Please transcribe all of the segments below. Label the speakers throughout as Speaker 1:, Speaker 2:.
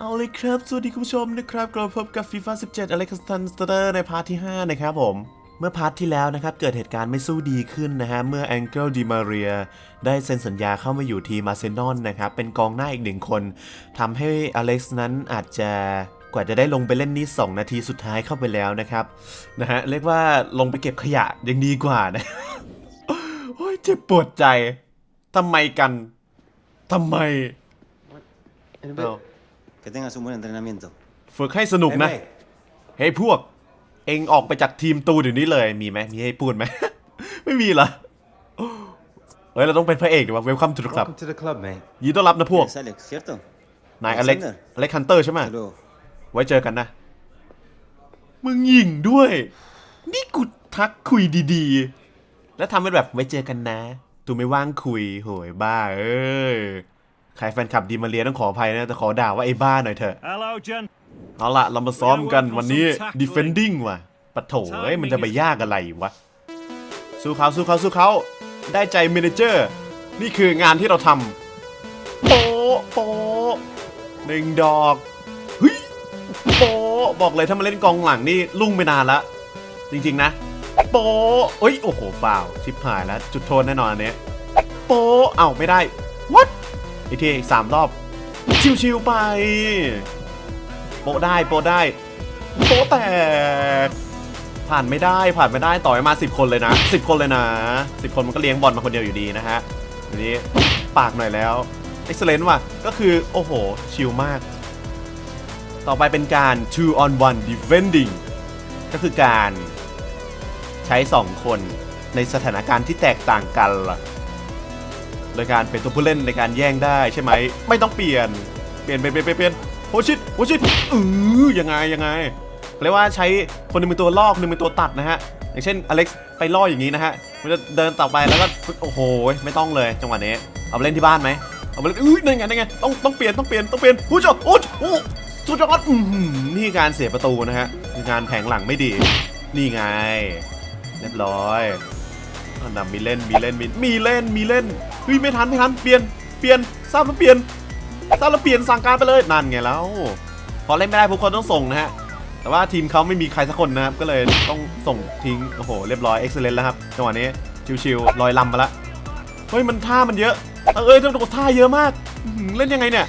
Speaker 1: เอาเลยครับ สวัสดีคุณผู้ชมนะครับกลับมาพบกับ FIFA 17 Alex t a n s t e r ในพาร์ทที่ 5 นะครับผม เมื่อพาร์ทที่แล้วนะครับ เกิดเหตุการณ์ไม่สู้ดีขึ้นนะฮะ เมื่อ a n g e l Di Maria ได้เซ็นสัญญาเข้ามาอยู่ทีมอาร์เซนอลนะครับ เป็นกองหน้าอีกหนึ่งคน ทำให้อเล็กซ์นั้นอาจจะกว่าจะได้ลงไปเล่นนี่2นาทีสุดท้ายเข้าไปแล้วนะครับ นะฮะ เรียกว่าลงไปเก็บขยะยังดีกว่านะโอ้ยเจ็บปวดใจทำไมกันทำไม
Speaker 2: El
Speaker 1: No.
Speaker 2: Que tengas un buen entrenamiento.
Speaker 1: ฝึกให้สนุกนะ
Speaker 2: Ey,
Speaker 1: เฮ้ยพวก เองออกไปจากทีมตูเดี๋ยวนี้เลย มีไหมมีให้พูดไหม ไม่มีเหรอ เฮ้ย เราต้องเป็นพระเอกดีวะเวลคัมทูดครับ
Speaker 3: Welcome to the club, mate.
Speaker 1: ยินดีต้อนรับนะพวก
Speaker 2: es Alex, ¿cierto?
Speaker 1: นายอเล็ก
Speaker 2: Alexander
Speaker 1: อเล็กฮันเตอร์ใช่ไหม
Speaker 2: Hasta luego.
Speaker 1: ไว้เจอกันนะ มึงหยิงด้วย นี่กูทักคุยดีๆ แล้วทำเป็นแบบไว้เจอกันนะ ตูไม่ว่างคุย โหยบ้า เอ้ย ใครแฟนคลับดีมาเรียต้องขออภัยนะแต่ขอด่าว่าไอ้บ้าหน่อยเถอะ
Speaker 4: Hello, Jen.
Speaker 1: เอาละเรามาซ้อมกันวันนี้ defending ว่ะปะโถเอ้ยมันจะไปยากอะไรวะ สู้เขาสู้เขาสู้เขาได้ใจเมเนเจอร์ นี่คืองานที่เราทำโปะโปะหนึ่งดอกเฮ้ยโปะบอกเลยถ้ามาเล่นกองหลังนี่ลุ่งไปนานละ จริงๆนะ โปะเอ้ยโอ้โหฟาวชิบหายแล้ว จุดโทษแน่นอนอันเนี้ยโปะเอ้าไม่ได้ what อีกทีอีกสามรอบ ชิวๆไป โปะได้โปะได้โปะแตกผ่านไม่ได้ผ่านไม่ได้ต่อยมา 10 คนเลยนะ 10 คนเลยนะ 10 คนมันก็เลี้ยงบอลมาคนเดียวอยู่ดีนะฮะทีนี้ปากหน่อยแล้วเอ็กซ์เลนต์ว่ะ ก็คือ โอ้โห ชิลมาก ต่อไปเป็นการ two on one defending ก็คือการใช้ 2 คนในสถานการณ์ที่แตกต่างกันล่ะ โดยการเป็นตัวผู้เล่นในการแย่งได้ใช่ไหม ไม่ต้องเปลี่ยน เปลี่ยนเปลี่ยนเปลี่ยนเปลี่ยนโฮชิตโฮชิตเออยังไงยังไงเรียกว่าใช้คนหนึงเป็นตัวลอกคนหนึงเป็นตัวตัดนะฮะ อย่างเช่นอเล็กซ์ไปล่ออย่างนี้นะฮะ มันจะเดินต่อไปแล้วก็โอ้โหไม่ต้องเลยจังหวะนี้ เอาไปเล่นที่บ้านไหมเอาไปเล่นอุ้ยนั่นไงนั่นไงต้องต้องเปลี่ยนต้องเปลี่ยนต้องเปลี่ยนผู้ชมโอ้โหสุดยอดอื้อหือนี่การเสียประตูนะฮะงานแผงหลังไม่ดี นี่ไง เรียบร้อยอันดับมีเล่นมีเล่นมีมีเล่นมีเล่น เฮ้ยไม่ทันไม่ทันเปลี่ยนเปลี่ยนทราบแล้วเปลี่ยนทราบแล้วเปลี่ยนสั่งการไปเลยนั่นไงแล้วพอเล่นไม่ได้พวกคนต้องส่งนะฮะแต่ว่าทีมเขาไม่มีใครสักคนนะครับก็เลยต้องส่งทิ้งโอ้โหเรียบร้อยเอ็กซ์เลนแล้วครับจังหวะนี้ชิวๆลอยลำมาละเฮ้ยมันท่ามันเยอะเออเอ้ยต้องท่าเยอะมากอื้อหือเล่นยังไงเนี่ย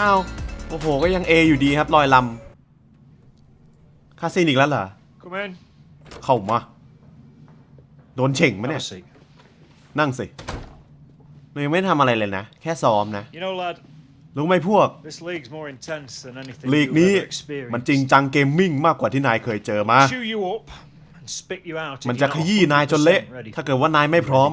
Speaker 1: อ้าวโอ้โหก็ยัง A อยู่ดีครับลอยลำคาซินอีกแล้วเหรอ
Speaker 4: Come in.
Speaker 1: เข้ามาโดนเฉ่งมะ
Speaker 4: Have
Speaker 1: เนี่ย
Speaker 4: a seat.
Speaker 1: นั่งสิ เรายังไม่ทำอะไรเลยนะ แค่ซ้อมนะ
Speaker 4: You know, lad,
Speaker 1: รู้ไหมพวก
Speaker 4: this league's more intense than anything
Speaker 1: ลีก
Speaker 4: you've
Speaker 1: นี้
Speaker 4: ever experienced.
Speaker 1: มันจริงจังเกมมิ่งมากกว่าที่นายเคยเจอมา
Speaker 4: Chew you up and spit you out. if
Speaker 1: มัน
Speaker 4: you're
Speaker 1: จะ
Speaker 4: not
Speaker 1: ขยี้นายจนเละ
Speaker 4: 100% ready.
Speaker 1: ถ้าเกิดว่านายไม่พร้อม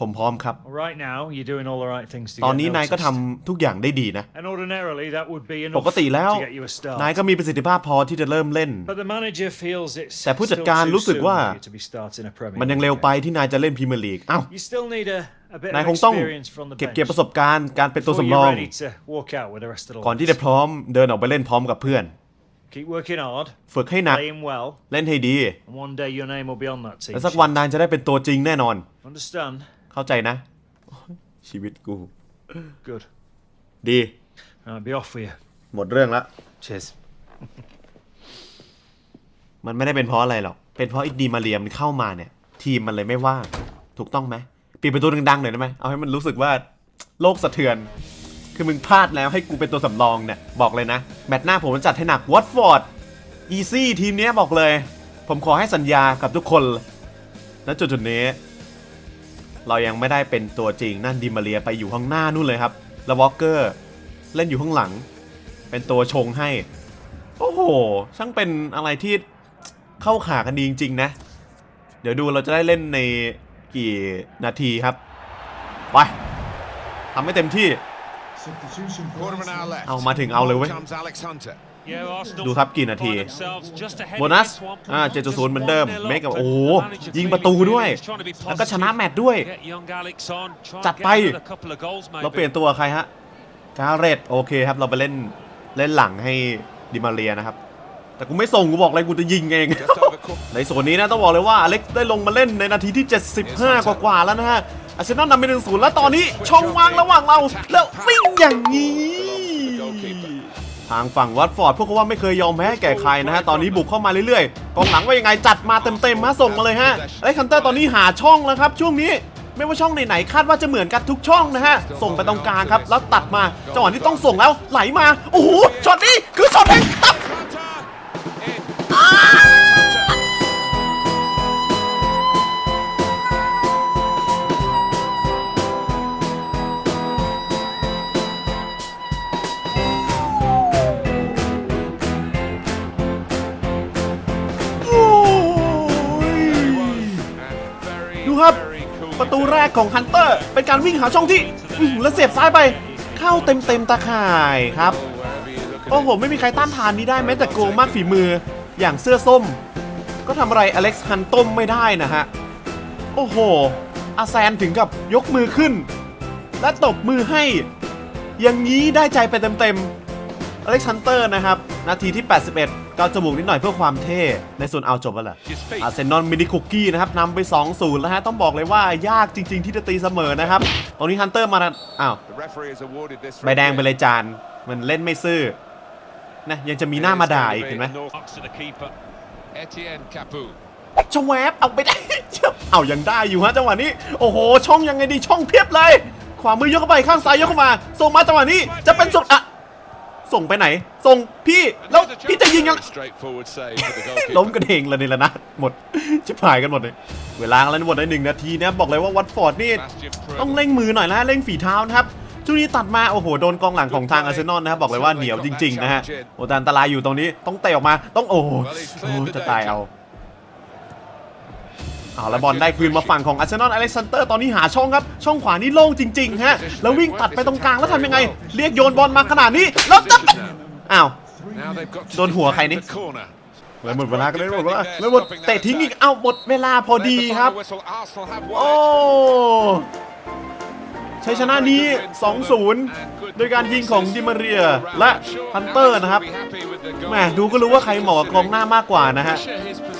Speaker 1: ผมพร้อมครับ
Speaker 4: Well, right now, you're doing all the right things to
Speaker 1: ตอน
Speaker 4: get
Speaker 1: นี้นายก็ทำ
Speaker 4: noticed.
Speaker 1: ทุกอย่างได้ดีนะ
Speaker 4: And ordinarily, that would be
Speaker 1: ป
Speaker 4: enough
Speaker 1: กติแล้ว
Speaker 4: to get you a start.
Speaker 1: นายก็มีประสิทธิภาพพอที่จะเริ่มเล่น
Speaker 4: But the manager feels it's
Speaker 1: แต่ผู้จัด
Speaker 4: still
Speaker 1: การ
Speaker 4: too
Speaker 1: รู้สึก
Speaker 4: soon
Speaker 1: ว่า
Speaker 4: for you to be starting a Premier
Speaker 1: มันยัง
Speaker 4: League
Speaker 1: เร็วไป
Speaker 4: game.
Speaker 1: ที่นายจะเล่นพรีเมียร์ลีกเอ้า
Speaker 4: You still need a, a bit
Speaker 1: นาย
Speaker 4: of
Speaker 1: คงต้อง
Speaker 4: experience from the
Speaker 1: เก็บ
Speaker 4: bench
Speaker 1: เกี่ยวประสบการณ์การเป็นตัว
Speaker 4: before
Speaker 1: สำรอง
Speaker 4: you're ready to walk out with the rest of the
Speaker 1: ก่อนที่
Speaker 4: lads.
Speaker 1: จะพร้อมเดินออกไปเล่นพร้อมกับเพื่อน
Speaker 4: Keep working hard,
Speaker 1: ฝึกให้หนัก
Speaker 4: playing well,
Speaker 1: เล่นให้ดี
Speaker 4: and one day your name will be on that team.
Speaker 1: แล้วสักวันนายจะได้เป็นตัวจริงแน่นอน
Speaker 4: sheet. Understand?
Speaker 1: เข้าใจนะโอ้ยชีวิตกู
Speaker 4: Good.
Speaker 1: ดี
Speaker 4: I'll be off with you.
Speaker 1: หมดเรื่องละ
Speaker 3: Cheers.
Speaker 1: มันไม่ได้เป็นเพราะอะไรหรอก เป็นเพราะอีดีมาเรียมเข้ามาเนี่ย ทีมมันเลยไม่ว่าง ถูกต้องไหมปิดประตูดังๆหน่อยได้ไหมเอาให้มันรู้สึกว่าโลกสะเทือน คือมึงพลาดแล้วให้กูเป็นตัวสำรองเนี่ย บอกเลยนะ แมตช์หน้าผมจะจัดให้หนักวอตฟอร์ดอีซี่ทีมเนี้ยบอกเลย ผมขอให้สัญญากับทุกคน ณจุดจุดๆนี้ เรายังไม่ได้เป็นตัวจริงนั่นดิมาเรียไปอยู่ข้างหน้านู่นเลยครับแล้ววอลเกอร์เล่นอยู่ข้างหลัง เป็นตัวชงให้ โอ้โห ช่างเป็นอะไรที่เข้าขากันดีจริงๆนะ เดี๋ยวดูเราจะได้เล่นในกี่นาทีครับ ไปทำให้เต็มที่
Speaker 5: Quarter of an hour left.
Speaker 1: เอามาถึงเอาเลยเว้ย
Speaker 5: Comes Alex Hunter.
Speaker 1: ดูครับกี่นาทีโบนัสอ่า7.0เหมือนเดิมเมกกับโอ้โหยิงประตูด้วย แล้วก็ชนะแมตช์ด้วย จัดไป เราเปลี่ยนตัวใครฮะกาเรตโอเคครับ เราไปเล่นเล่นหลังให้ดิมาเรียนะครับ แต่กูไม่ส่งกูบอกเลยกูจะยิงเอง
Speaker 5: Just over quarter.
Speaker 1: ในส่วนนี้นะต้องบอกเลยว่าอเล็กซ์ได้ลงมาเล่นในนาทีที่ 75กว่ากว่าๆแล้วนะฮะอาร์เซนอลนำไปหนึ่งศูนย์แล้วตอนนี้ช่องว่างระหว่างเรา แล้ววิ่งอย่างนี้ ทางฝั่งวัตฟอร์ดพวกเขาว่าไม่เคยยอมแพ้แก่ใครนะฮะ ตอนนี้บุกเข้ามาเรื่อยๆ กองหลังว่ายังไงจัดมาเต็มๆมาส่งมาเลยฮะไอ้คันเตอร์ตอนนี้หาช่องแล้วครับ ช่วงนี้ไม่ว่าช่องไหนๆคาดว่าจะเหมือนกันทุกช่องนะฮะ ส่งไปตรงกลางครับ แล้วตัดมาจังหวะที่ต้องส่งแล้วไหลมา โอ้โหช็อตนี้คือช็อตแห่งตับ ประตูแรกของฮันเตอร์ เป็นการวิ่งหาช่องที่แล้วเสียบซ้ายไป เข้าเต็มเต็มตาข่ายครับ โอ้โห ไม่มีใครต้านทานนี้ได้แม้แต่โกมากฝีมืออย่างเสื้อส้ม ก็ทำอะไรอเล็กซ์ฮันต้มไม่ได้นะฮะ โอ้โห อาแซนถึงกับยกมือขึ้น และตบมือให้ อย่างนี้ได้ใจไปเต็มๆอเล็กซ์ฮันเตอร์นะครับ นาทีที่ 81 เกาจมูกนิดหน่อยเพื่อความเท่ ในส่วนเอาจบแล้วแหละอาร์เซนอลมินิคุกกี้นะครับนำไป 2-0 แล้วฮะ ต้องบอกเลยว่ายากจริง ๆ ที่จะตีเสมอนะครับตอนนี้ฮันเตอร์มานะอ้าวใบแดงไปเลยจาน มันเล่นไม่ซื่อนะยังจะมีหน้ามาด่าอีกเห็นไหม
Speaker 4: To the keeper.
Speaker 5: Etienne Capu.
Speaker 1: ชวบเอาไปได้ เอายังได้อยู่ฮะจังหวะนี้ โอ้โห ช่องยังไงดีช่องเพียบเลย ขวามือยกเข้าไปข้างซ้ายยกเข้ามาส่งมาจังหวะนี้จะเป็นสุดอะ ส่งไปไหน ส่งพี่แล้วพี่จะยิงยัง
Speaker 5: Straightforward save for the goalkeeper.
Speaker 1: ล้มกระเดงเลยนี่แหละนะหมดชิบหายกันหมดเลยเวลาอะไรหมดในหนึ่งนาทีเนี่ยบอกเลยว่าวัตฟอร์ดนี่
Speaker 5: Bastian Pruitt.
Speaker 1: ต้องเร่งมือหน่อยนะเร่งฝีเท้านะครับช่วงนี้ตัดมาโอ้โหโดนกองหลังของทางอาร์เซนอลนะครับบอกเลยว่าเหนียวจริงๆนะฮะโอ้แต่อันตรายอยู่ตรงนี้ต้องเตะออกมาต้องโอ้โหโอ้โหจะตายเอา เอาแล้วบอลได้คืนมาฝั่งของอาร์เซนอลอเล็กซานเตอร์ตอนนี้หาช่องครับ ช่องขวานี่โล่งจริงๆฮะแล้ววิ่งตัดไปตรงกลางแล้วทำยังไง เรียกโยนบอลมาขนาดนี้แล้วตัดอ้าว
Speaker 5: Now they've got to
Speaker 1: โดนหัวใครนี่
Speaker 5: defend the corner.
Speaker 1: แล้วหมดเวลาก็เลยหมดเวลาแล้วหมดเตะทิ้งอีกเอ้าหมดเวลาพอดีครับ
Speaker 5: There's the final whistle. Arsenal have won
Speaker 1: โอ้ ชัยชนะนี้ 2-0 โดยการยิงของดิมาเรียและฮันเตอร์นะครับแหมดูก็รู้ว่าใครเหมาะกองหน้ามากกว่านะฮะ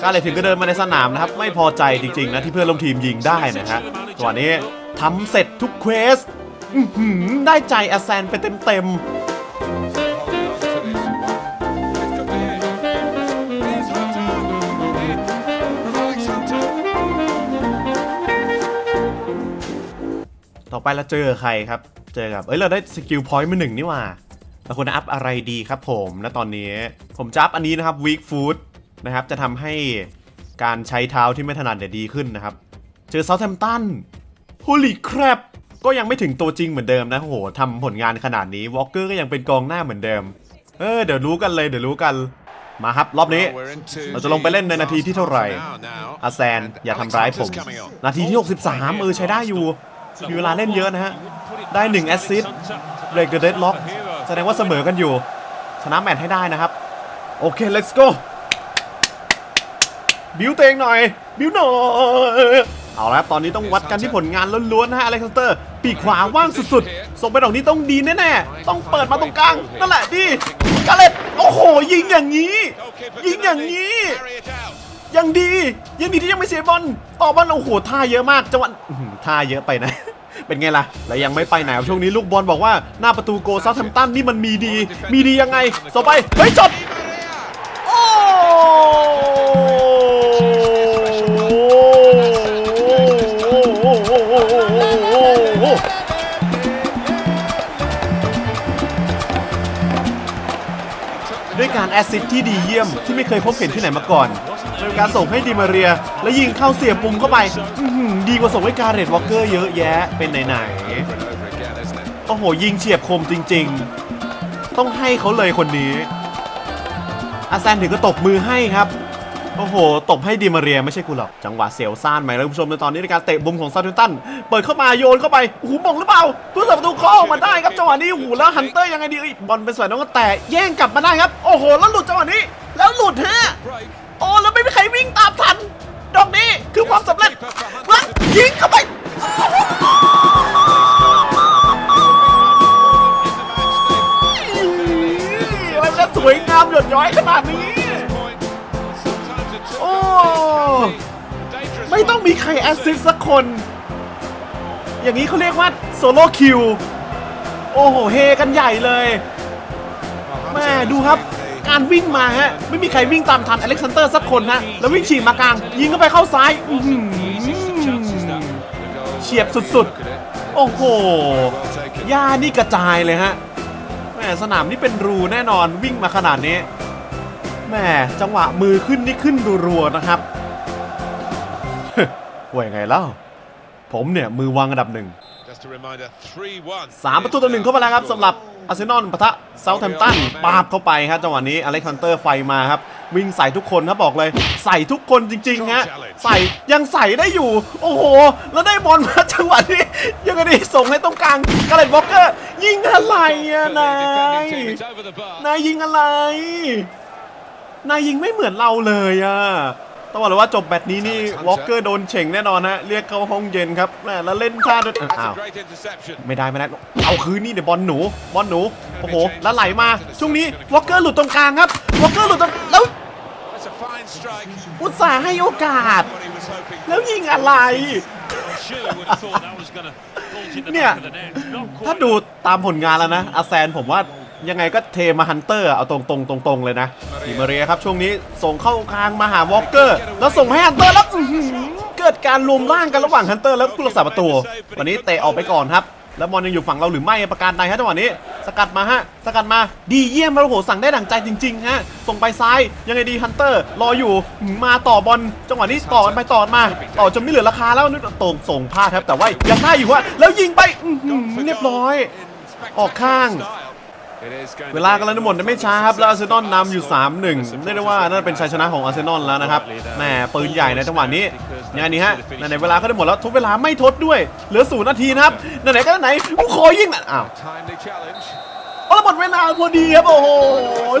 Speaker 1: กาเลยถึงก็เดินมาในสนามนะครับ ไม่พอใจจริงๆนะที่เพื่อนร่วมทีมยิงได้นะฮะจังหวะนี้ทำเสร็จทุกเควสได้ใจอาแซนไปเต็มๆ ต่อไปเราเจอใครครับ เจอกับ เอ้ย เราได้สกิลพอยต์มาหนึ่งนี่หว่า เราควรจะอัพอะไรดีครับผมณตอนนี้ ผมจะอัพอันนี้นะครับ weak foot นะครับ จะทำให้การใช้เท้าที่ไม่ถนัดเนี่ยดีขึ้นนะครับ เจอเซาท์แ m ม t ตัน holy crap ก็ยังไม่ถึงตัวจริงเหมือนเดิมนะโอ้โหทำผลงานขนาดนี้วอลเกอร์ก็ยังเป็นกองหน้าเหมือนเดิม เออ เดี๋ยวรู้กันเลยเดี๋ยวรู้กันมาครับ รอบนี้ เราจะลงไปเล่นในนาทีที่เท่าไหร่อาแซน อย่าทำร้ายผม นาทีที่ 63 เออใช้ได้อยู่ มีเวลาเล่นเยอะนะฮะ ได้1แอสซิสต์เรกเดอร์เดดล็อกแสดงว่าเสมอกันอยู่ ชนะแมตช์ให้ได้นะครับ โอเค let's go บิวเตวเองหน่อย บิวหน่อย เอาละครับ ตอนนี้ต้องวัดกันที่ผลงานล้วนๆนะฮะอเล็กซานเตอร์ ปีกขวาว่างสุดๆ ส่งไปดอกนี้ต้องดีแน่ๆ ต้องเปิดมาตรงกลาง นั่นแหละดีกาเลตโอ้โห ยิงอย่างนี้ ยิงอย่างนี้ ยังดี ยังดีที่ยังไม่เสียบอลต่อบอลโอ้โหท่าเยอะมากจังหวะท่าเยอะไปนะ เป็นไงล่ะ แล้วยังไม่ไปไหนช่วงนี้ลูกบอลบอกว่าหน้าประตูโกซาท์แฮมตันนี่มันมีดี มีดียังไงส่งไปเฮ้ยจบโอ้ด้วยการแอสซิสที่ดีเยี่ยมที่ไม่เคยพบเห็นที่ไหนมาก่อน โดยการส่งให้ดิมาเรีย แล้วยิงเข้าเสียบปุ่มเข้าไปดีกว่าส่งให้การเรตวอลเกอร์เยอะแยะเป็นไหนๆโอ้โห ยิงเฉียบคมจริง ๆ ต้องให้เขาเลยคนนี้ อาแซนถึงก็ตบมือให้ครับโอ้โห ตบให้ดิมาเรียไม่ใช่กูหรอก จังหวะเสียวซ่านไหมท่านผู้ชมในตอนนี้ในการเตะบุมของซาตูตัน เปิดเข้ามาโยนเข้าไปโอ้โหมงหรือเปล่าผู้สับประตูเข้าออกมาได้ครับจังหวะนี้โอ้โหแล้วฮันเตอร์ยังไงดีบอลเป็นสวยน้องก็แต่แย่งกลับมาได้ครับ โอ้โห แล้วหลุดจังหวะนี้ แล้วหลุดฮะ โอ้แล้วไม่มีใครวิ่งตามทัน ดอกนี้คือความสำเร็จแล้วยิงเข้าไปมันจะสวยงามหยดย้อยขนาดนี้ โอ้ ไม่ต้องมีใครแอสซิสต์สักคน อย่างนี้เขาเรียกว่าโซโล่คิว โอ้โห เฮกันใหญ่เลยแม่ดูครับ การวิ่งมาฮะ ไม่มีใครวิ่งตามทันอเล็กซานเดอร์สักคนฮะแล้ววิ่งฉีกมากลาง ยิงเข้าไปเข้าซ้ายอื้อหือเฉียบสุดๆ โอ้โหหญ้านี่กระจายเลยฮะแหมสนามนี่เป็นรูแน่นอนวิ่งมาขนาดนี้แหมจังหวะมือขึ้นนี่ขึ้นรัวๆนะครับว่ายังไงเล่า ผมเนี่ย มือวางอันดับหนึ่ง
Speaker 5: Just a reminder, 3-1.
Speaker 1: สามประตูต่อหนึ่งเข้ามาแล้วครับสำหรับ อาร์เซนอลปะทะเซาท์แฮมป์ตันปาบเข้าไปครับจังหวะนี้อเล็กซานเตอร์ไฟมาครับ วิ่งใส่ทุกคนครับบอกเลย ใส่ทุกคนจริงๆฮะใส่ยังใส่ได้อยู่ โอ้โห แล้วได้บอลมาจังหวะนี้ยังไงดีส่งให้ตรงกลางกาเลนบล็อกเกอร์ ยิงอะไรอะนาย
Speaker 5: Defending team, it's over the bar.
Speaker 1: นายยิงอะไรนายยิงไม่เหมือนเราเลยอะ ต้องบอกเลยว่าจบแบตนี้นี่วอลเกอร์โดนเฉ่งแน่นอนฮะเรียกเข้าห้องเย็นครับแม่แล้วเล่นท่าด้วย
Speaker 5: That's
Speaker 1: อ้าว
Speaker 5: a great interception.
Speaker 1: ไม่ได้ไม่ได้เอาคืนนี่เดี๋ยวบอลหนูบอลหนูโอ้โหแล้วไหลมาช่วงนี้วอลเกอร์หลุดตรงกลางครับวอลเกอร์หลุดตรงแล้ว
Speaker 5: That's a fine strike.
Speaker 1: อุตส่าห์ให้โอกาส
Speaker 5: What he was hoping
Speaker 1: แล้วยิงอะไร
Speaker 3: Surely would have thought that was going to bolt in the
Speaker 1: Yeah.
Speaker 3: back of the net. Not
Speaker 1: ถ้า
Speaker 3: quite
Speaker 1: ดูตามผลงานแล้วนะอาแซนผมว่า ยังไงก็เทมาฮันเตอร์เอาตรงตรงตรงตรงๆเลยนะดิมาเรียครับช่วงนี้ส่งเข้ากลางมาหาวอลเกอร์ แล้วส่งให้ฮันเตอร์แล้วเกิดการรวมร่างกันระหว่างฮันเตอร์และผู้รักษาประตู วันนี้เตะออกไปก่อนครับ แล้วบอลยังอยู่ฝั่งเราหรือไม่ประการใดฮะจังหวะนี้ สกัดมาฮะสกัดมาดีเยี่ยมแล้วโหสั่งได้ดั่งใจจริงๆฮะส่งไปซ้ายยังไงดีฮันเตอร์รออยู่มาต่อบอลจังหวะนี้ต่อกันไปต่อมา ต่อจนไม่เหลือราคาแล้วนึกตรงส่งพลาดครับแต่ว่ายังได้อยู่ฮะแล้วยิงไปเรียบร้อย ออกข้าง เวลากำลังจะหมดไม่ช้าครับ แล้วอาร์เซนอลนำอยู่ 3-1เรียกได้ว่านั่นเป็นชัยชนะของอาร์เซนอลแล้วนะครับแหมปืนใหญ่ในจังหวะนี้งานนี้ฮะไหนเวลาก็ได้หมดแล้วทุบเวลาไม่ทดด้วย เหลือศูนย์นาทีนะครับไหนๆก็ไหนกูขอยิงน่ะอ้าว
Speaker 5: timely challenge.
Speaker 1: โอ้แล้วหมดเวลาพอดีครับ โอ้โห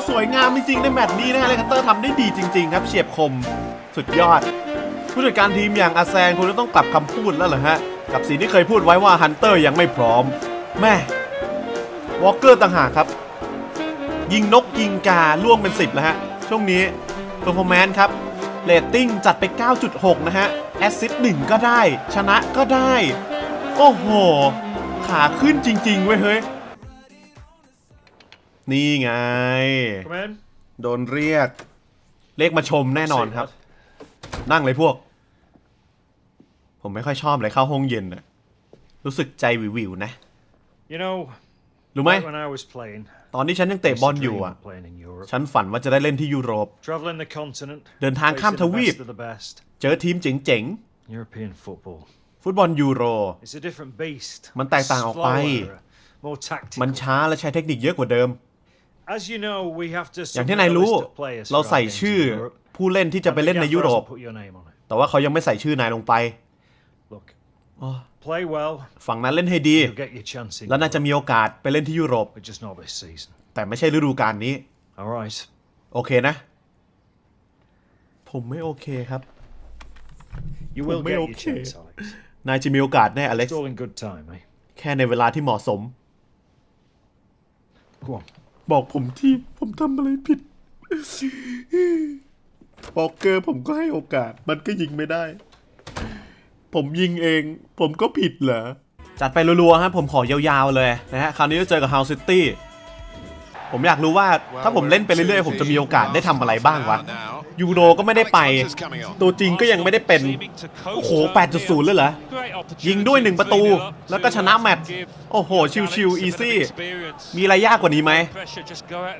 Speaker 1: สวยงามจริงๆในแมตช์นี้นะฮะเลคัตเตอร์ทำได้ดีจริง ๆ ครับเฉียบคมสุดยอด ผู้จัดการทีมอย่างอาแซนคงจะต้องกลับคำพูดแล้วเหรอฮะกับสิ่งที่เคยพูดไว้ว่าฮันเตอร์ยังไม่พร้อมแม่ วอลเกอร์ต่างหากครับ ยิงนกยิงกาล่วงเป็น 10 แล้วฮะ ช่วงนี้เ e อร์ฟอร์แมนซ์ครับเรตติ้งจัดไป 9.6 นะฮะ แอสซิสต์1ก็ได้ ชนะก็ได้ โอ้โห ขาขึ้นจริง ๆ เว้ยเฮ้ย นี่ไง
Speaker 4: Come in.
Speaker 1: โดนเรียก เรียกมาชมแน่นอนครับ นั่งเลยพวก ผมไม่ค่อยชอบเลยเข้าห้องเย็นน่ะรู้สึกใจวิวๆนะ
Speaker 4: You know,
Speaker 1: รู้ไหม
Speaker 4: back when I was playing,
Speaker 1: ตอนที่ฉันยังเตะ
Speaker 4: I
Speaker 1: บอล
Speaker 4: used to
Speaker 1: อยู่
Speaker 4: dream
Speaker 1: อะ
Speaker 4: of playing in Europe.
Speaker 1: ฉันฝันว่าจะได้เล่นที่ยุโรป
Speaker 4: Traveling the continent,
Speaker 1: เดินทางข้าม
Speaker 4: facing
Speaker 1: ท
Speaker 4: the
Speaker 1: วีป
Speaker 4: best of the best.
Speaker 1: เจอทีมเจ๋ง
Speaker 4: European football.
Speaker 1: ๆ ฟุตบอลยูโร
Speaker 4: It's a different beast.
Speaker 1: มันแตกต่างออกไป
Speaker 4: Slower, more tactical.
Speaker 1: มันช้าและใช้เทคนิคเยอะกว่าเดิม
Speaker 4: As you know, we have to
Speaker 1: อย่าง
Speaker 4: submit
Speaker 1: ที่
Speaker 4: a
Speaker 1: นายรู้
Speaker 4: list of players
Speaker 1: เรา
Speaker 4: for
Speaker 1: ใส่
Speaker 4: our games
Speaker 1: ชื่อ
Speaker 4: in Europe.
Speaker 1: ผู้เล่นที่จะไปเล่นใน
Speaker 4: The
Speaker 1: ยุโรป
Speaker 4: gaffer hasn't put your name on it.
Speaker 1: แต่ว่าเขายังไม่ใส่ชื่อนายลงไป
Speaker 4: Look,
Speaker 1: อ๋อ
Speaker 4: play well,
Speaker 1: ฝั่งนั้นเล่นให้ดี
Speaker 4: you'll get your chance in.
Speaker 1: แล้วน่าจะมีโอกาสไปเล่นที่ยุโรป
Speaker 4: But just not this season.
Speaker 1: แต่ไม่ใช่ฤดูกาลนี้
Speaker 4: All right.
Speaker 1: โอเคนะ ผมไม่โอเคครับ
Speaker 4: You will
Speaker 1: Well,
Speaker 4: get your
Speaker 1: okay.
Speaker 4: chance, Alex.
Speaker 1: นายจะมีโอกาสแน่อเล็ก
Speaker 4: It's
Speaker 1: ซ์
Speaker 4: all in good time, eh?
Speaker 1: แค่ในเวลาที่เหมาะสม
Speaker 4: Go on.
Speaker 1: บอกผมที่ผมทำอะไรผิดบอกเกอร์ผมก็ให้โอกาส มันก็ยิงไม่ได้ ผมยิงเอง ผมก็ผิดเหรอ จัดไปรัวๆครับผมขอยาวๆเลยนะฮะ คราวนี้จะเจอกับ House City ผมอยากรู้ว่าถ้าผมเล่นไปเรื่อยๆ ผมจะมีโอกาสได้ทำอะไรบ้างวะ ยูโรก็ไม่ได้ไป ตัวจริงก็ยังไม่ได้เป็น โอ้โห 8.0 เลยเหรอ ยิงด้วยหนึ่งประตู แล้วก็ชนะแมตช์โอ้โห ชิวๆ easy มีอะไรยากกว่านี้ไหม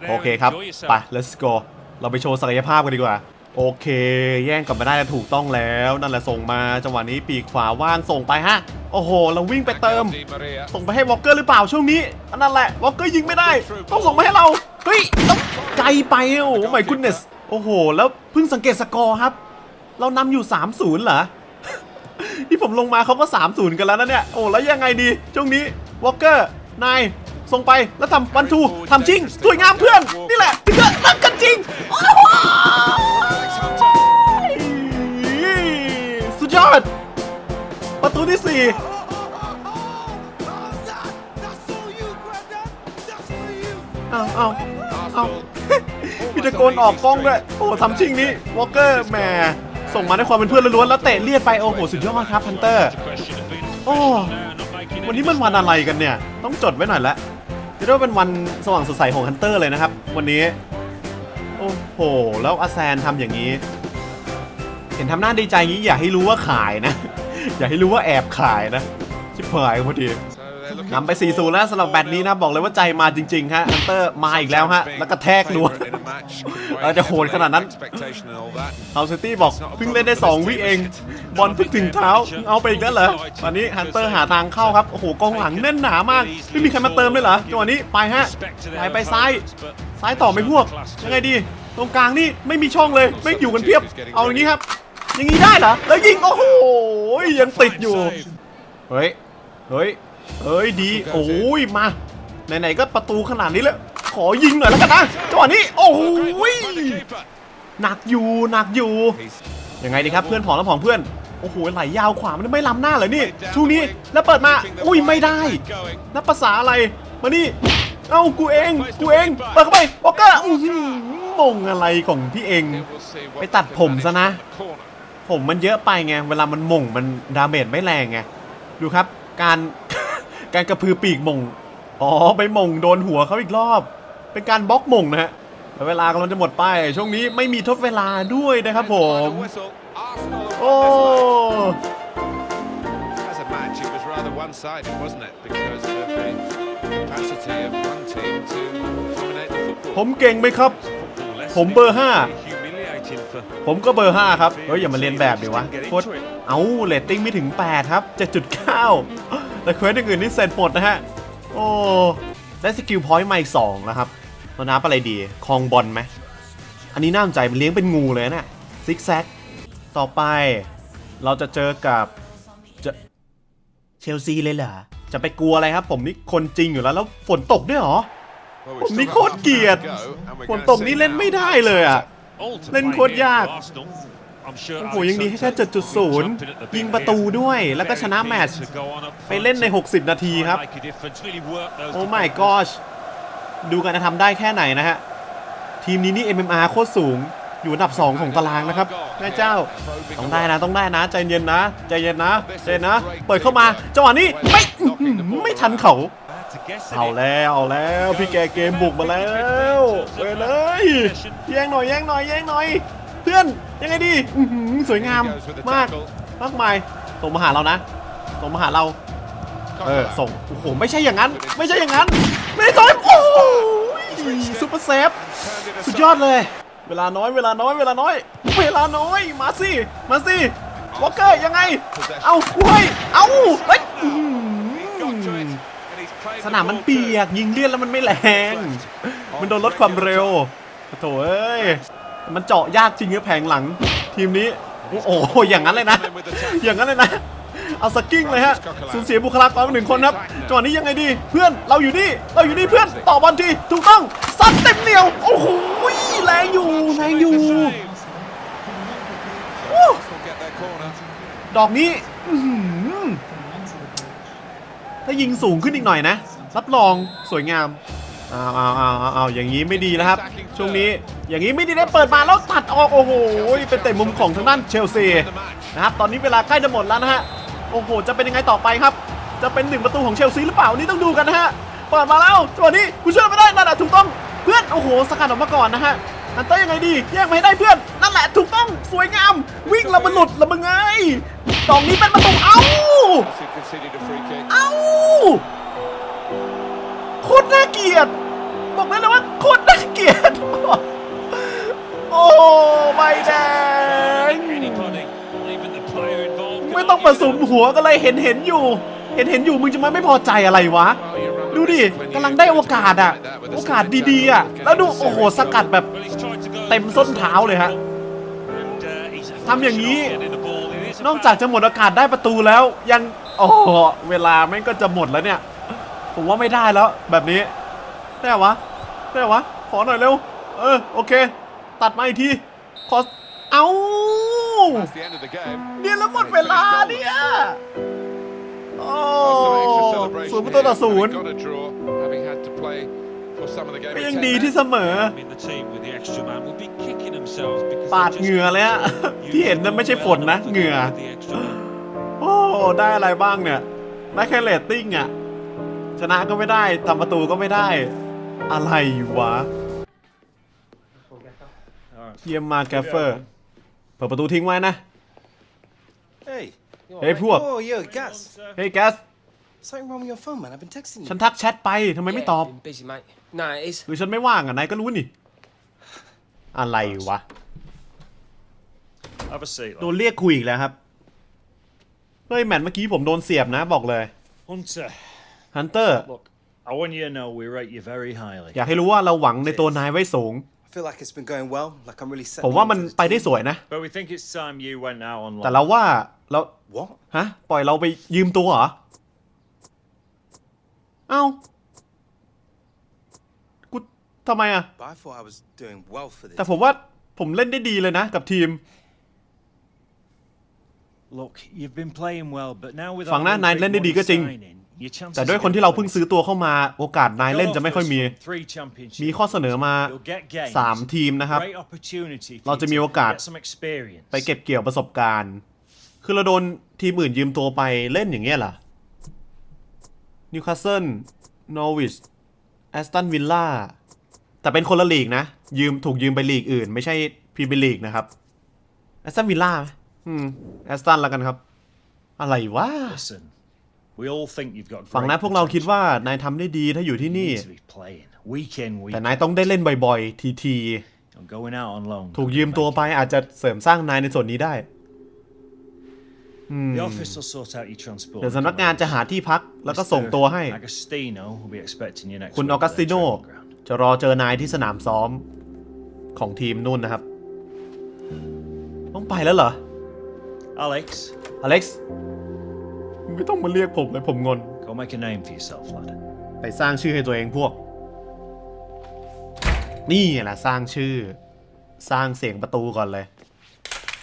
Speaker 1: โอเคครับ ไป let's go เราไปโชว์ศักยภาพกันดีกว่า โอเค แย่งกลับมาได้ถูกต้องแล้วนั่นแหละส่งมาจังหวะนี้ปีกขวาว่างส่งไปฮะ โอ้โห เราวิ่งไปเติม ส่งไปให้วอลเกอร์หรือเปล่าช่วงนี้อันนั่นแหละวอลเกอร์ยิงไม่ได้ ต้องส่งมาให้เราเฮ้ยต้องไกลไปโอ้โห my goodness โอ้โห แล้วเพิ่งสังเกตสกอร์ครับ เรานำอยู่ 3-0เหรอที่ผมลงมาเขาก็ 3-0 กันแล้วนะเนี่ยโอ้แล้วยังไงดีช่วงนี้วอลเกอร์นายส่งไปแล้วทำวันทูทำจริงสวยงามเพื่อนนี่แหละถึงจะรักกันจริงโอ้โห ตูที่สี่เอาเอาเอามีตะโกนออกกล้องด้วย โอ้ทำชิงนี้วอลเกอร์แหมส่งมาด้วยความเป็นเพื่อนล้วนๆแล้วเตะเลียดไป โอ้โห สุดยอดครับพันเตอร์โอ้วันนี้มันวันอะไรกันเนี่ย ต้องจดไว้หน่อยละเรียกได้ว่าเป็นวันสว่างสดใสของฮันเตอร์เลยนะครับ วันนี้ โอ้โห แล้วอาแซนทำอย่างนี้ เห็นทำหน้าดีใจอย่างนี้อย่าให้รู้ว่าขายนะ อย่าให้รู้ว่าแอบขายนะ ชิบหายพอดี
Speaker 5: So they're looking
Speaker 1: นำไป4-0แล้วสำหรับแบตนี้นะ บอกเลยว่าใจมาจริง ๆ ฮะฮันเตอร์มาอีกแล้วฮะ แล้วก็แทกล้วน
Speaker 5: favourite in a match.
Speaker 1: เราจะโหดขนาดนั้น
Speaker 5: Expectation and all that.
Speaker 1: เฮาซิตี้บอกเพิ่งเล่นได้ 2 วิเอง บอลเพิ่งถึงเท้า เอาไปอีกแล้วเหรอตอนนี้ฮันเตอร์หาทางเข้าครับ โอ้โหกองหลังแน่นหนามาก ไม่มีใครมาเติมเลยเหรอจังหวะนี้ไปฮะไปไปซ้ายซ้ายต่อไม่พวกยังไงดี ตรงกลางนี่ไม่มีช่องเลยไม่อยู่กันเพียบ เอาอย่างนี้ครับ อย่างนี้ได้เหรอ แล้วยิง โอ้โห ยังติดอยู่ เฮ้ย เฮ้ย เฮ้ย ดี โอ้ย มา ไหนๆ ก็ประตูขนาดนี้แล้ว ขอยิงหน่อยแล้วกันนะ จังหวะนี้ โอ้โหหนักอยู่ หนักอยู่ ยังไงดีครับ เพื่อนผองแล้วผองเพื่อน โอ้โห ไหลยาวขวา มันไม่ล้ำหน้าเลยนี่ ช่วงนี้ แล้วเปิดมา อุ้ย ไม่ได้ นับภาษาอะไร มานี่ เอ้า กูเอง กูเอง เปิดเข้าไปโอเกอร์อื้อหือมงอะไรของพี่เอง ไปตัดผมซะนะ ผมมันเยอะไปไง เวลามันหม่งมันดาเมจไม่แรงไง ดูครับ การการกระพือปีกหม่ง อ๋อไปหม่งโดนหัวเขาอีกรอบ เป็นการบล็อกหม่งนะฮะแต่เวลากำลังจะหมดไป ช่วงนี้ไม่มีทดเวลาด้วยนะครับผม
Speaker 5: Final whistle. Arsenal have
Speaker 1: โอ้
Speaker 5: won this As a match, it was rather one-sided, wasn't it? Because of the capacity of one team to dominate the football.
Speaker 1: ผมเก่งไหมครับ ผมเบอร์ห้า ผมก็เบอร์ 5 ครับ เฮ้ย อย่ามาเรียนแบบดิวะโคตรเอาเรตติ้งไม่ถึง 8 ครับ 7.9 แต่เควสอื่นๆนี่เสร็จหมดนะฮะ โอ้ได้สกิลพอยต์มาอีก2นะครับเรานับอะไรดีคลองบอลไหม อันนี้น่าสนใจมันเลี้ยงเป็นงูเลยนะเนี่ยซิกแซก ต่อไป เราจะเจอกับจะเชลซีเลยเหรอ จะไปกลัวอะไรครับ ผมนี่คนจริงอยู่แล้ว แล้วฝนตกด้วยเหรอ
Speaker 5: Well,
Speaker 1: ผม
Speaker 5: we've
Speaker 1: นี่
Speaker 5: still
Speaker 1: โค
Speaker 5: got
Speaker 1: ตร
Speaker 5: half
Speaker 1: เกลียด
Speaker 5: to go, and we're
Speaker 1: ฝน
Speaker 5: gonna
Speaker 1: ตก
Speaker 5: see
Speaker 1: นี่เล่น
Speaker 5: now
Speaker 1: ไม่ได้
Speaker 5: who
Speaker 1: เลยอะ
Speaker 5: takes
Speaker 1: เล่นโคตรยากโอ้โหยังดีแค่7.0 ยิงประตูด้วย แล้วก็ชนะแมตช์ไปเล่นใน 60 นาทีครับ โอ้ my gosh ดูกันจะทำได้แค่ไหนนะฮะ ทีมนี้นี่ MMR โคตรสูง อยู่อันดับ 2 ของตารางนะครับแม่เจ้า ต้องได้นะ ต้องได้นะ ใจเย็นนะ ใจเย็นนะ ใจเย็นนะ เปิดเข้ามา จังหวะนี้ไม่อื้อหือไม่ทันเขา เอาแล้วเอาแล้วพี่แกเกมบุกมาแล้วเว้ยเลยแย่งหน่อยแย่งหน่อยแย่งหน่อย เพื่อนยังไงดีอื้อหือสวยงามมากมากมายส่งมาหาเรานะส่งมาหาเราเออส่งโอ้โหไม่ใช่อย่างนั้น ไม่ใช่อย่างนั้น ไม่ได้ส่งโอ้โหซุปเปอร์เซฟสุดยอดเลย เวลาน้อยเวลาน้อยเวลาน้อย เวลาน้อยมาสิมาสิวอลเกอร์ยังไง เอากูให้เอาเฮ้ย สนามมันเปียก ยิงเลี่ยนแล้วมันไม่แรง มันโดนลดความเร็วโถ่เอ้ย มันเจาะยากจริงอแผงหลัง ทีมนี้ โอ้โหอย่างนั้นเลยนะ อย่างนั้นเลยนะ เอาสกิ้งเลยฮะ สูญเสียบุคลากรไปหนึ่งคนครับจังหวะนี้ยังไงดี เพื่อน เราอยู่นี่ เราอยู่นี่เพื่อน ต่อบอลทีถูกต้อง ซัดเต็มเหนียว โอ้โห แรงอยู่ แรงอยู่ ดอกนี้ถ้ายิงสูงขึ้นอีกหน่อยนะ รับรองสวยงามอ้าวอ้าวอ้าวอ้าวอ้าอย่างนี้ไม่ดีแล้วครับ ช่วงนี้อย่างนี้ไม่ดีได้เปิดมาแล้วตัดออกโอ้โหเป็นเตะมุมของทางด้านเชลซีนะครับตอนนี้เวลาใกล้จะหมดแล้วนะฮะโอ้โหจะเป็นยังไงต่อไปครับ จะเป็นหนึ่งประตูของเชลซีหรือเปล่านี่ต้องดูกันนะฮะเปิดมาแล้วจังหวะนี้กูเชื่อไม่ได้นั่นแหละถูกต้องเพื่อนโอ้โหสกัดออกมาก่อนนะฮะอันเตอร์ยังไงดีแยกมาให้ได้เพื่อนนั่นแหละถูกต้องสวยงาม วิ่งแล้วมันหลุดแล้วมึงไงดอกนี้เป็นประตูเอ้าเอ้า ตรน่าเกลียด บอกได้เลยว่าโคตรน่าเกลียด โอ้ใบแดง ไม่ต้องประสุมหัวกันเลยเห็นเห็นอยู่ เห็นเห็นอยู่มึงจะมาไม่พอใจอะไรวะ ดูดิกำลังได้โอกาสอะโอกาสดีๆอะแล้วดูโอ้โหสกัดแบบเต็มส้นเท้าเลยฮะทำอย่างนี้ นอกจากจะหมดโอกาสได้ประตูแล้วยังโอ้โหเวลาแม่งก็จะหมดแล้วเนี่ย ผมว่าไม่ได้แล้วแบบนี้ได้วะได้วะ ขอหน่อยเร็ว เออ โอเค ตัดมาอีกที ขอ เอา
Speaker 5: That's the end of the game.
Speaker 1: เนี่ยแล้วหมดเวลาเนี่ย โอ้
Speaker 5: That's some extra
Speaker 1: ศูน
Speaker 5: celebration
Speaker 1: ย์ประตูต่อ
Speaker 5: here,
Speaker 1: ศูนย์
Speaker 5: having got a draw, having had to play for some of the game
Speaker 1: ก็
Speaker 5: in
Speaker 1: ยัง
Speaker 5: 10
Speaker 1: ดี
Speaker 5: minutes.
Speaker 1: ที่เสมอ ปาดเหงื่อเลยฮะที่เห็นนั้นไม่ใช่ฝนนะ เหงื่อ โอ้ ได้อะไรบ้างเนี่ย ได้แค่เรตติ้งอะ ชนะก็ไม่ได้ทำประตูก็ไม่ได้ อะไรวะ
Speaker 4: All right.
Speaker 1: เยี่ยมมากแกฟเฟอร์ เปิดประตูทิ้งไว้นะ
Speaker 2: Hey.
Speaker 1: Hey, pua.
Speaker 2: Oh, yo, Gas.
Speaker 1: เฮ้ยแกส
Speaker 2: Something wrong with your phone, man. I've been texting you.
Speaker 1: ฉันทักแชทไปทำไมไม่ตอบ
Speaker 6: Yeah, been busy, mate. No, it is.
Speaker 1: หรือฉันไม่ว่างอะนายก็รู้นี่ อะไรวะ
Speaker 4: Have a seat.
Speaker 1: โด
Speaker 4: lad.
Speaker 1: นเรียกคุยอีกแล้วครับ เฮ้ยแมตช์เมื่อกี้ผมโดนเสียบนะบอกเลย
Speaker 4: Hunter,
Speaker 1: ฮันเตอร์
Speaker 4: look, I want you to know we rate you very highly.
Speaker 1: อยากให้รู้ว่าเราหวังในตัวนายไว้สูง
Speaker 2: I feel like it's been going well. Like I'm really
Speaker 1: ผมว่ามันไปได้สวยนะ
Speaker 4: But we think it's time you went out on
Speaker 1: แต่
Speaker 4: loan.
Speaker 1: เราว่าเรา
Speaker 2: What?
Speaker 1: ฮะ ปล่อยเราไปยืมตัวเหรอ เอ้า กูทำไมอะ
Speaker 2: But I thought I was doing well for this.
Speaker 1: แต่ผมว่าผมเล่นได้ดีเลยนะ กับทีม
Speaker 4: Look, you've been playing well, but now with
Speaker 1: ฝั่งหน้า
Speaker 4: our
Speaker 1: นาย
Speaker 4: big
Speaker 1: เล่นได้ดี
Speaker 4: money
Speaker 1: ก็จริง
Speaker 4: signing, your chances
Speaker 1: แต่ด้วย
Speaker 4: of
Speaker 1: คนที่
Speaker 4: getting
Speaker 1: เราเพิ่ง
Speaker 4: promoted
Speaker 1: ซื้อตัวเข้ามาโอกาสนายเล่นจะไม่ค่อยมี
Speaker 4: Go first from three championships.
Speaker 1: มีข้อเสนอมา
Speaker 4: You'll get games.
Speaker 1: 3ทีมนะครับ
Speaker 4: Great opportunity for
Speaker 1: เรา
Speaker 4: you
Speaker 1: จะมี
Speaker 4: to
Speaker 1: โอกาส
Speaker 4: get some experience.
Speaker 1: ไปเก็บเกี่ยวประสบการณ์ คือเราโดนทีมอื่นยืมตัวไปเล่นอย่างเงี้ยเหรอนิวคาสเซิลนอร์วิชแอสตันวิลล่าแต่เป็นคนละลีกนะ ยืมถูกยืมไปลีกอื่น ไม่ใช่พรีเมียร์ลีกนะครับแอสตันวิลล่าอืมแอสตันแล้วกันครับ อะไรวะ ฝั่ง
Speaker 4: great
Speaker 1: นั้นพวกเราคิด
Speaker 4: potential.
Speaker 1: ว่านายทำได้ดีถ้าอยู่ที่
Speaker 4: You
Speaker 1: นี่
Speaker 4: need to be playing week in, week
Speaker 1: แต่นายต้องได้เล่นบ่อยๆ ที
Speaker 4: I'm going out on loan.
Speaker 1: ๆถูกยืมตัวไปอาจจะเสริมสร้างนายในส่วนนี้ได้
Speaker 4: The office will sort out your transport.
Speaker 1: เดี๋ยวสำนักงานจะหาที่พักแล้วก็ส่งตัวให้
Speaker 4: Mr. Agostino will be expecting you next
Speaker 1: คุณ
Speaker 4: week
Speaker 1: อ
Speaker 4: at
Speaker 1: อกัส
Speaker 4: their
Speaker 1: ติโน
Speaker 4: training ground.
Speaker 1: จะรอเจอนายที่สนามซ้อมของทีมนู่นนะครับ ต้องไปแล้วเหรอ
Speaker 4: Alex,
Speaker 1: อเล็กซ์ ไม่ต้องมาเรียกผมเลยผมงอน
Speaker 4: go make a name for yourself, lad.
Speaker 1: ไปสร้างชื่อให้ตัวเองพวก นี่แหละสร้างชื่อ สร้างเสียงประตูก่อนเลย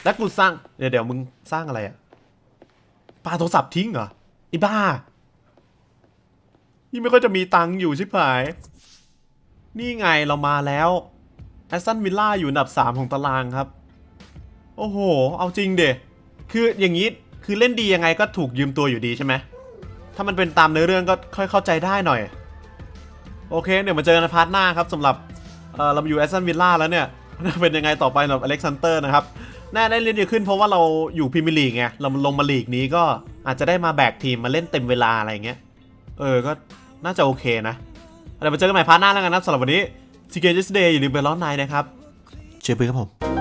Speaker 1: แล้วกูสร้าง เดี๋ยวเดี๋ยวมึงสร้างอะไรอะปาโทรศัพท์ทิ้งเหรอไอ้บ้า นี่ไม่ค่อยจะมีตังค์อยู่ชิบหาย นี่ไงเรามาแล้วแอสตันวิลล่าอยู่อันดับ 3 ของตารางครับ โอ้โห เอาจริงเดะคืออย่างนี้ คือเล่นดียังไงก็ถูกยืมตัวอยู่ดีใช่ไหมถ้ามันเป็นตามเนื้อเรื่องก็ค่อยเข้าใจได้หน่อย โอเค เดี๋ยวมาเจอกันในพาร์ทหน้าครับสำหรับเราอยู่แอสตันวิลล่าแล้วเนี่ยเป็นยังไงต่อไปสำหรับอเล็กซานเตอร์นะครับน่าได้เล่นดีขึ้นเพราะว่าเราอยู่พรีเมียร์ลีกไงเราลงมาลีกนี้ก็อาจจะได้มาแบกทีมมาเล่นเต็มเวลาอะไรอย่างเงี้ยเออก็น่าจะโอเคนะเดี๋ยวมาเจอกันใหม่พาร์ทหน้าแล้วกันนะสำหรับวันนี้ c k j s Day อย่าลืมไปร้อนในนะครับเจอไปครับผม